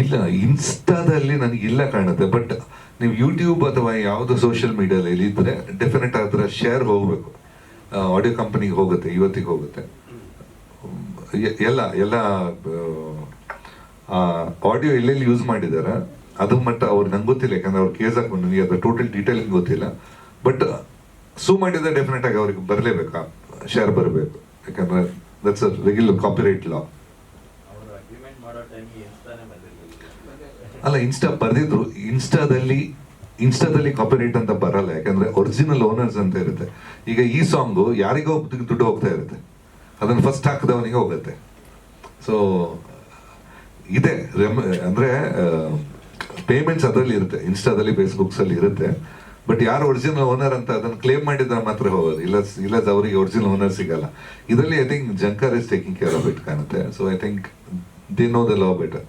ಇಲ್ಲ ಇನ್ಸ್ಟಾದಲ್ಲಿ ನನಗೆ ಇಲ್ಲ ಕಾಣುತ್ತೆ ಬಟ್ ನೀವು ಯೂಟ್ಯೂಬ್ ಅಥವಾ ಯಾವುದೋ ಸೋಷಿಯಲ್ ಮೀಡಿಯಾದಲ್ಲಿ ಇದ್ರೆ ಡೆಫಿನೆಟ್ ಅದರ ಶೇರ್ ಹೋಗಬೇಕು. ಆಡಿಯೋ ಕಂಪನಿಗೆ ಹೋಗುತ್ತೆ, ಇವತ್ತಿಗೆ ಹೋಗುತ್ತೆ. ಎಲ್ಲ ಎಲ್ಲ ಆಡಿಯೋ ಎಲ್ಲೆಲ್ಲಿ ಯೂಸ್ ಮಾಡಿದ್ದಾರೆ, ಅದು ಮಟ್ಟ ಅವ್ರು ನಂಗೆ ಗೊತ್ತಿಲ್ಲ, ಯಾಕಂದ್ರೆ ಅವ್ರು ಕೇಸ್ ಹಾಕೊಂಡು ನನಗೆ ಅದು ಟೋಟಲ್ ಡೀಟೇಲಿಂಗ್ ಗೊತ್ತಿಲ್ಲ. ಬಟ್ ಸೂ ಮಾಡಿದ್ರೆ ಡೆಫಿನೆಟ್ ಆಗಿ ಅವ್ರಿಗೆ ಬರಲೇಬೇಕಾ ಶೇರ್ ಬರಬೇಕು. ಯಾಕಂದ್ರೆ that's a regular copyright law ಅಲ್ಲ ಇನ್ಸ್ಟಾ ಬರೆದಿದ್ರು. ಇನ್ಸ್ಟಾದಲ್ಲಿ ಇನ್ಸ್ಟಾದಲ್ಲಿ ಕಾಪಿರೈಟ್ ಅಂತ ಬರಲ್ಲ. ಯಾಕಂದ್ರೆ ಒರಿಜಿನಲ್ ಓನರ್ಸ್ ಅಂತ ಇರುತ್ತೆ. ಈಗ ಈ ಸಾಂಗು ಯಾರಿಗೋ ದುಡ್ಡು ಹೋಗ್ತಾ ಇರುತ್ತೆ. ಅದನ್ನ ಫಸ್ಟ್ ಹಾಕಿದವನಿಗೆ ಹೋಗುತ್ತೆ. ಸೊ ಇದೆ. ಅಂದ್ರೆ ಪೇಮೆಂಟ್ಸ್ ಅದರಲ್ಲಿ ಇರುತ್ತೆ. ಇನ್ಸ್ಟಾದಲ್ಲಿ ಫೇಸ್ಬುಕ್ಸ್ ಅಲ್ಲಿ ಇರುತ್ತೆ. ಬಟ್ ಯಾರು ಒರಿಜಿನಲ್ ಓನರ್ ಅಂತ ಅದನ್ನ ಕ್ಲೇಮ್ ಮಾಡಿದ್ರೆ ಮಾತ್ರ ಹೋಗೋದು. ಇಲ್ಲ ಇಲ್ಲ ಅವರಿಗೆ ಒರಿಜಿನಲ್ ಓನರ್ ಸಿಗಲ್ಲ. ಇದರಲ್ಲಿ I think Junker is taking care of it ಕಾಣುತ್ತೆ. So I think they know the law better.